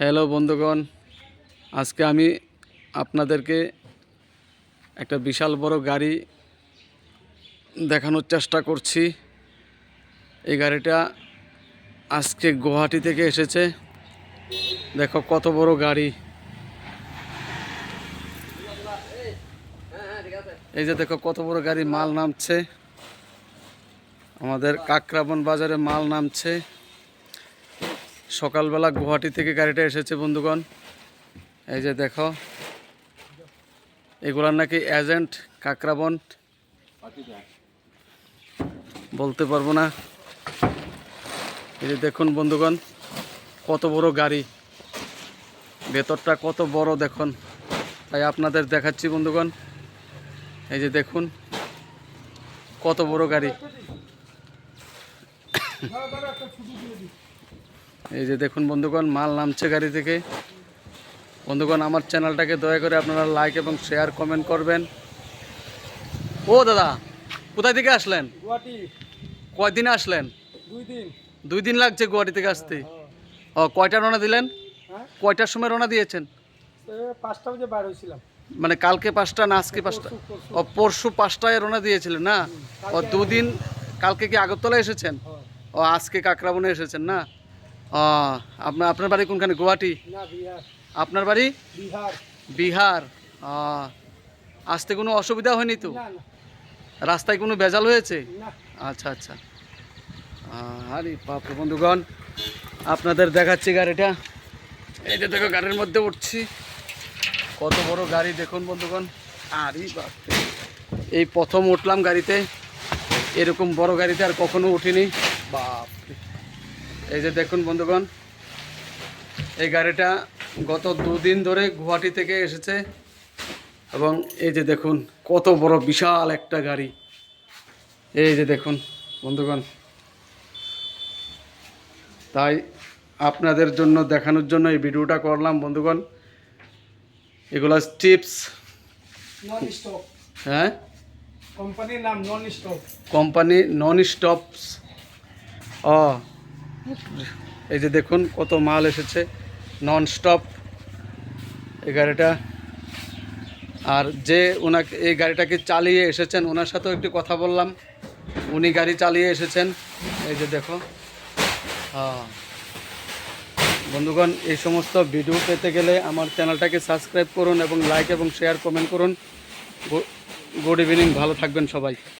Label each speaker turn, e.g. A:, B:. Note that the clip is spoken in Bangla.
A: হ্যালো বন্ধুগণ, আজকে আমি আপনাদেরকে একটা বিশাল বড় গাড়ি দেখানোর চেষ্টা করছি। এই গাড়িটা আজকে গুয়াহাটি থেকে এসেছে। দেখো কত বড় গাড়ি। এই যে দেখো কত বড় গাড়ি, মাল নামছে। আমাদের কাকরাবন বাজারে মাল নামছে। সকালবেলা গুয়াহাটি থেকে গাড়িটা এসেছে, বন্ধুগণ। এই যে দেখো, এগুলার নাকি এজেন্ট কাকরাবন বলতে পারব না। এই যে দেখুন, বন্ধুগণ, কত বড় গাড়ি। ভেতরটা কত বড় দেখুন। তাই আপনাদের দেখাচ্ছি, বন্ধুগণ। এই যে দেখুন, কত বড় গাড়ি। এই যে দেখুন বন্ধুগণ মাল নামছে গাড়ি থেকে। বন্ধুগণ আমার চ্যানেলটাকে দয়া করে আপনারা লাইক এবং শেয়ার কমেন্ট করবেন। ও দাদা কোথায় থেকে আসলেন? কয়দিনে আসলেন?
B: দুই দিন।
A: লাগছে গুয়াহাটি থেকে আসতে। ও কয়টা রওনা দিলেন?
B: হ্যাঁ?
A: কয়টার সময় রওনা দিয়েছেন?
B: পাঁচটা বাজে বার হয়েছিলাম।
A: মানে কালকে পাঁচটা না আজকে পাঁচটা। ও পরশু পাঁচটায় রওনা দিয়েছিলেন না? ও দুদিন কালকে কি আগরতলা এসেছেন?
B: হ্যাঁ।
A: ও আজকে কাকরাবনে এসেছেন না? আপনার আপনার বাড়ি কোনখানে? গুয়াহাটি? আপনার বাড়ি?
B: বিহার।
A: আসতে কোনো অসুবিধা হয়নি তো? রাস্তায় কোনো ভেজাল হয়েছে? আচ্ছা আচ্ছা। আরে বাপরে বন্ধুগণ আপনাদের দেখাচ্ছি গাড়িটা। এই যে দেখো গাড়ির মধ্যে উঠছি। কত বড় গাড়ি দেখুন বন্ধুগণ। আরে বাপ এই প্রথম উঠলাম গাড়িতে। এরকম বড় গাড়িতে আর কখনো উঠিনি। বাপরে। এই যে দেখুন বন্ধুগণ এই গাড়িটা গত দুদিন ধরে গুয়াহাটি থেকে এসেছে এবং এই যে দেখুন কত বড় বিশাল একটা গাড়ি। এই যে দেখুন বন্ধুগণ তাই আপনাদের জন্য দেখানোর জন্য এই ভিডিওটা করলাম বন্ধুগণ। এগুলো টিপস।
B: নন স্টপ
A: হ্যাঁ?
B: কোম্পানির নাম non stop
A: company non stops ও। এই যে দেখুন কত মাল এসেছে। নন স্টপ এই গাড়িটা। আর যে ওনাকে, এই গাড়িটাকে চালিয়ে এসেছেন, ওনার সাথেও একটু কথা বললাম। উনি গাড়ি চালিয়ে এসেছেন। এই যে দেখো। হ্যাঁ। বন্ধুগণ, এই সমস্ত ভিডিও পেতে গেলে আমার চ্যানেলটাকে সাবস্ক্রাইব করুন এবং লাইক এবং শেয়ার কমেন্ট করুন। গুড ইভিনিং ভালো থাকবেন সবাই।